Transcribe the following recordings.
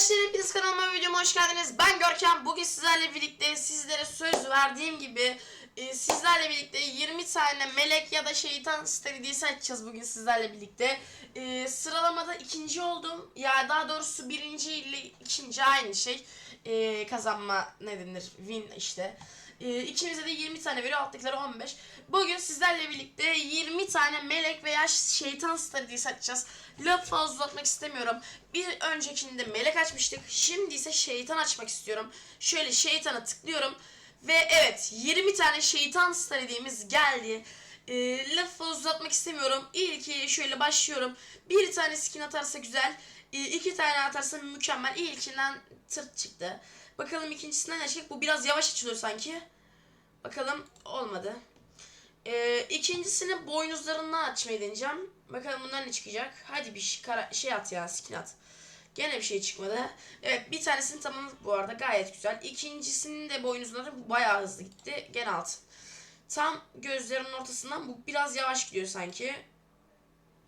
Arkadaşlar hepiniz kanalıma videoma hoş geldiniz. Ben Görkem. Bugün sizlerle birlikte sizlere söz verdiğim gibi e, sizlerle birlikte 20 tane melek ya da şeytan stridisi açacağız bugün sizlerle birlikte. E, sıralamada ikinci oldum. Ya daha doğrusu birinci ile ikinci aynı şey. E, kazanma ne denir? Win işte. E, ikimize de 20 tane veriyor. Alttakileri 15. Bugün sizlerle birlikte 20 tane melek veya şeytan stridisi açacağız. Laf fazla uzatmak istemiyorum. Bir öncekinde melek açmıştık. Şimdi ise şeytan açmak istiyorum. Şöyle şeytana tıklıyorum. Ve evet 20 tane şeytan stridimiz geldi. Ee, laf fazla uzatmak istemiyorum. İlki şöyle başlıyorum. Bir tane skin atarsa güzel. Ee, iki tane atarsa mükemmel. İlkinden tırt çıktı. Bakalım ikincisinden ne çıkacak. Bu biraz yavaş açılıyor sanki. Bakalım olmadı. Ee, ikincisini boynuzlarından açmayı deneyeceğim. Bakalım bundan ne çıkacak. Hadi bir şey, şey at ya skin at. Gene bir şey çıkmadı. Evet bir tanesini tamamladık bu arada gayet güzel. İkincisinin de boynuzları bayağı hızlı gitti. Gene alt. Tam gözlerinin ortasından bu biraz yavaş gidiyor sanki.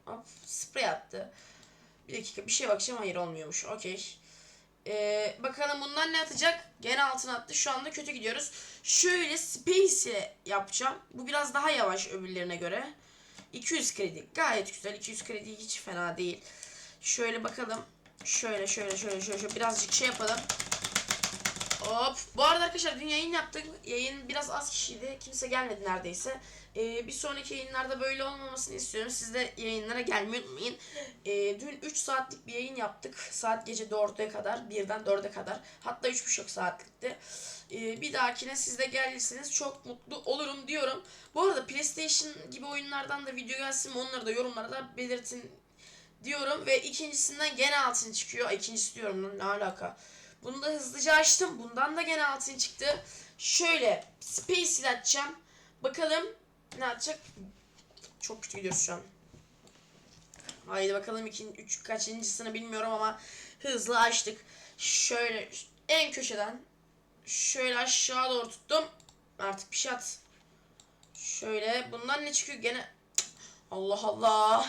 Hop sprey attı. Bir dakika bir şey bakacağım hayır olmuyormuş. Okey. Ee, bakalım bundan ne atacak? Gene altına attı. Şu anda kötü gidiyoruz. Şöyle space yapacağım. Bu biraz daha yavaş öbürlerine göre. 200 kredi. Gayet güzel. 200 kredi hiç fena değil. Şöyle bakalım. Şöyle şöyle şöyle şöyle, şöyle birazcık şey yapalım. Hop. Bu arada arkadaşlar dün yayın yaptık. Yayın biraz az kişiydi. Kimse gelmedi neredeyse. Ee, bir sonraki yayınlarda böyle olmamasını istiyorum. Siz de yayınlara gelmeyi unutmayın. Ee, dün 3 saatlik bir yayın yaptık. Saat gece 4'e kadar. 1'den 4'e kadar. Hatta 3,5 saatlikti. Ee, bir dahakine siz de gelirseniz çok mutlu olurum diyorum. Bu arada PlayStation gibi oyunlardan da video gelsin onları da yorumlarda belirtin diyorum. Ve ikincisinden gene altın çıkıyor. İkincisi diyorum ne alaka. Bunu da hızlıca açtım. Bundan da gene altın çıktı. Şöyle Space ile açacağım. Bakalım ne atacak? Çok kötü gidiyoruz şu an. Haydi bakalım ikinci, üç kaçıncısını bilmiyorum ama hızlı açtık. Şöyle en köşeden şöyle aşağı doğru tuttum. Artık bir şey at. Şöyle bundan ne çıkıyor gene? Allah Allah.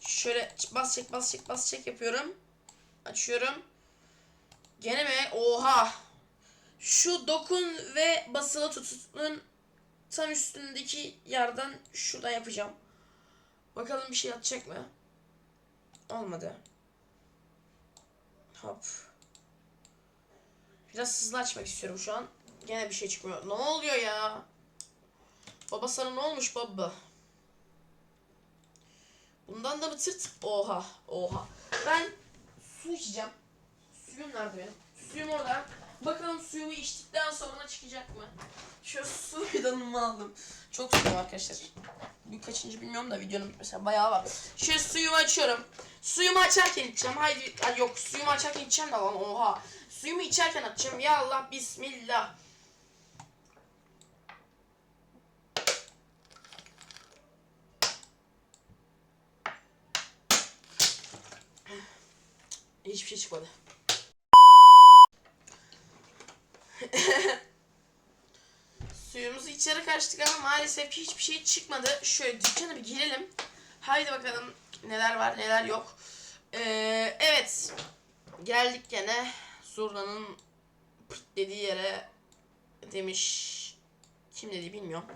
Şöyle bas çek bas çek bas çek yapıyorum. Açıyorum. Gene mi? Oha. Şu dokun ve basılı tutun tam üstündeki yerden şuradan yapacağım. Bakalım bir şey atacak mı? Olmadı. Hop. Biraz hızlı açmak istiyorum şu an. Gene bir şey çıkmıyor. Ne oluyor ya? Baba sana ne olmuş baba? Bundan da mı tırt? Oha. Oha. Ben su içeceğim. Suyum nerede benim? Suyum orada. Bakalım suyumu içtikten sonra çıkacak mı? Şu su fidanımı aldım. Çok suyum arkadaşlar. Bu kaçıncı bilmiyorum da videonun mesela bayağı var. Şöyle suyumu açıyorum. Suyumu açarken içeceğim. Haydi Ay yok suyumu açarken içeceğim de lan oha. Suyumu içerken açacağım. Ya Allah bismillah. Hiçbir şey çıkmadı. Suyumuzu içeri kaçtık ama maalesef hiçbir şey çıkmadı. Şöyle dükkana bir girelim. Haydi bakalım neler var neler yok. Ee, evet. Geldik gene Zurna'nın dediği yere demiş. Kim dedi bilmiyorum.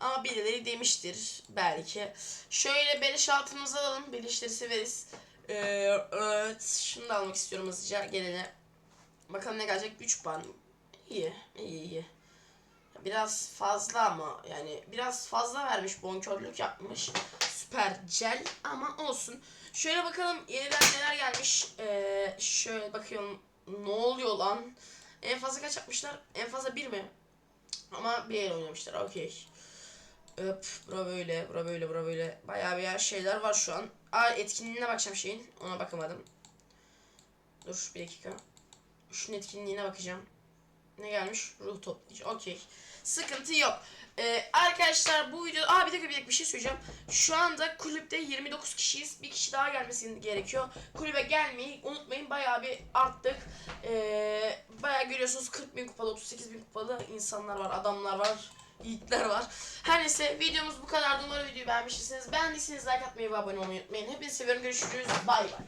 Ama birileri demiştir belki. Şöyle beleş altımızı alalım. Beleşleri severiz. Evet. Şunu da almak istiyorum hızlıca gelene. Bakalım ne gelecek? Güç puan. İyi. iyi iyi. Biraz fazla ama yani biraz fazla vermiş bonkörlük yapmış. Süper cel ama olsun. Şöyle bakalım yeniden neler gelmiş. Ee, şöyle bakıyorum ne oluyor lan? En fazla kaç yapmışlar? En fazla bir mi? Ama bir el oynamışlar. Okey. Öp, bura böyle, bura böyle, bura böyle. Bayağı bir şeyler var şu an. Aa etkinliğine bakacağım şeyin. Ona bakamadım. Dur bir dakika. Şunun etkinliğine bakacağım. Ne gelmiş? Ruh toplayıcı. Okey. Sıkıntı yok. Ee, arkadaşlar bu video... Aa bir dakika bir dakika bir şey söyleyeceğim. Şu anda kulüpte 29 kişiyiz. Bir kişi daha gelmesi gerekiyor. Kulübe gelmeyi unutmayın. Bayağı bir arttık. Ee, bayağı görüyorsunuz 40 bin kupalı, 38 bin kupalı insanlar var, adamlar var. Yiğitler var. Her neyse videomuz bu kadar. Umarım videoyu beğenmişsiniz. Beğendiyseniz like atmayı ve abone olmayı unutmayın. Hepinizi seviyorum. Görüşürüz. Bay bay.